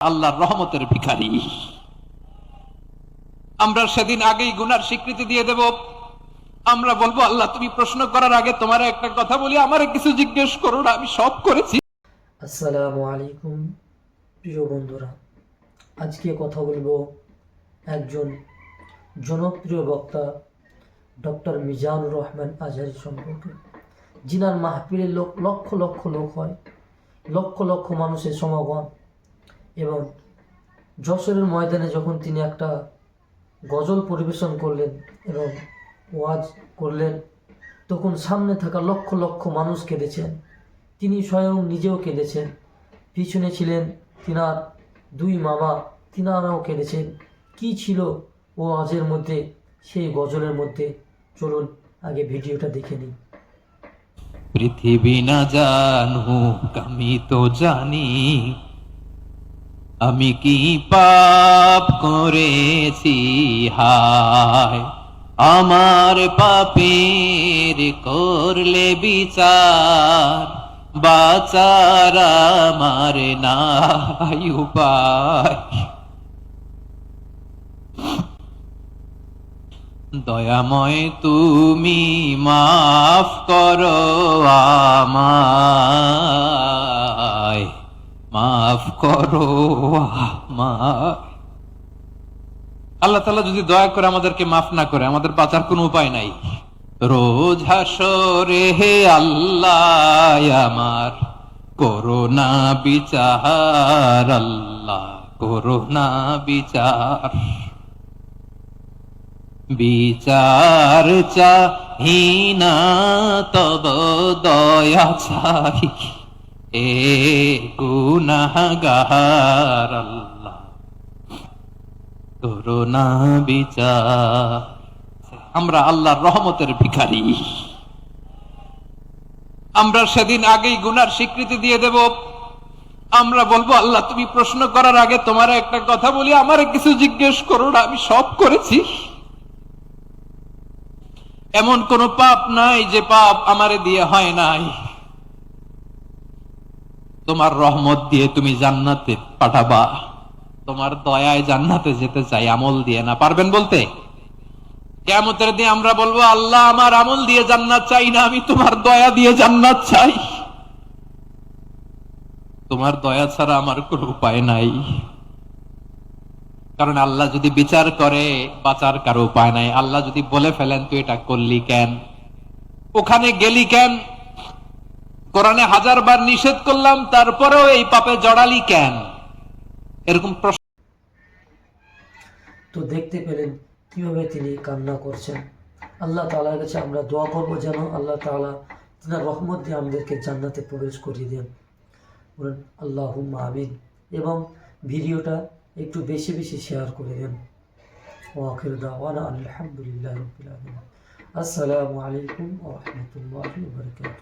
আল্লাহর রহমতের ভিখারি। আমরা সেদিন আগেই গুনার স্বীকৃতি দিয়ে দেব। আমরা বলব, আল্লাহ, তুমি প্রশ্ন করার আগে তোমার একটা কথা বলি, আমারে কিছু জিজ্ঞেস করো না, আমি সব করেছি। আসসালামু আলাইকুম, প্রিয় বন্ধুরা। আজকে কথা বলব একজন জনপ্রিয় বক্তা, ডক্টর মিজানুর রহমান আজহারি সম্পর্কে। যিনার মাহফিলে লোক, লক্ষ লক্ষ লোক হয়, লক্ষ লক্ষ মানুষের সমাগম। এবং যশোরের ময়দানে যখন তিনি একটা গজল পরিবেশন করলেন এবং ওয়াজ করলেন, তখন সামনে থাকা লক্ষ লক্ষ মানুষ কেঁদেছেন। তিনি স্বয়ং নিজেও কেঁদেছেন। পিছনে ছিলেন তিনার দুই মামা, তিনারাও কেঁদেছেন। কি ছিল ও আজের মধ্যে, সেই গজলের মধ্যে? চলুন আগে ভিডিওটা দেখে নিই। পৃথিবী না জানুক আমি তো জানি। আমি কি পাপ করেছি? হায়, আমার পাপের করলে বিচার, বাচার আমার নাই দয়াময় তুমি মাফ করো আমায়। মাফ করো আমায় আল্লাহ তালা যদি দয়া করে আমাদেরকে মাফ না করে, আমাদের বাঁচার কোনো উপায় নাই। রোজ হাসরে হে আল্লাহ, আমার করোনা বিচার, আল্লাহ করোনা বিচার। বিচার চাহিনা তব দয়া চাই এ করোনা বিচার। আমরা আল্লাহর রহমতের ভিখারি। আমরা সেদিন আগেই গুনার স্বীকৃতি দিয়ে দেব। আমরা বলব, আল্লাহ, তুমি প্রশ্ন করার আগে তোমার একটা কথা বলি, আমারে কিছু জিজ্ঞেস করো না, আমি সব করেছি। এমন কোন পাপ নাই যে পাপ আমারে দিয়ে হয় নাই। তোমার রহমত দিয়ে তুমি জান্নাতে পাঠাবা। তোমার দয়ায় জান্নাতে যেতে চাই, আমল দিয়ে না। পারবেন বলতে? কেমতের দিয়ে আমরা বলব, আল্লাহ আমার আমল দিয়ে জান্নাত চাই না, আমি তোমার দয়া দিয়ে জান্নাত চাই। তোমার দয়া ছাড়া আমার কোনো উপায় নাই। কারণ আল্লাহ যদি বিচার করে, বাঁচার কারও উপায় নাই। আল্লাহ যদি বলে ফেলেন, তুই এটা করলি কেন? ওখানে গেলি কেন? কোরআনে হাজার বার নিষেধ করলাম, তারপরেও এই পাপে জড়ালি কেন? এরকম তো দেখতে পেলেন কীভাবে তিনি কান্না করছেন। আল্লাহ তাআলার কাছে আমরা দোয়া করব যেন আল্লাহ তাআলা তিনার রহমত দিয়ে আমাদেরকে জান্নাতে প্রবেশ করিয়ে দেন। বলেন আল্লাহ আমিন। এবং ভিডিওটা একটু বেশি বেশি শেয়ার করে দেন। ওয়াখির আলহামদুলিল্লাহ আসসালামু আলাইকুম ওয়া রাহমাতুল্লাহি ওয়া বারাকাতুহু।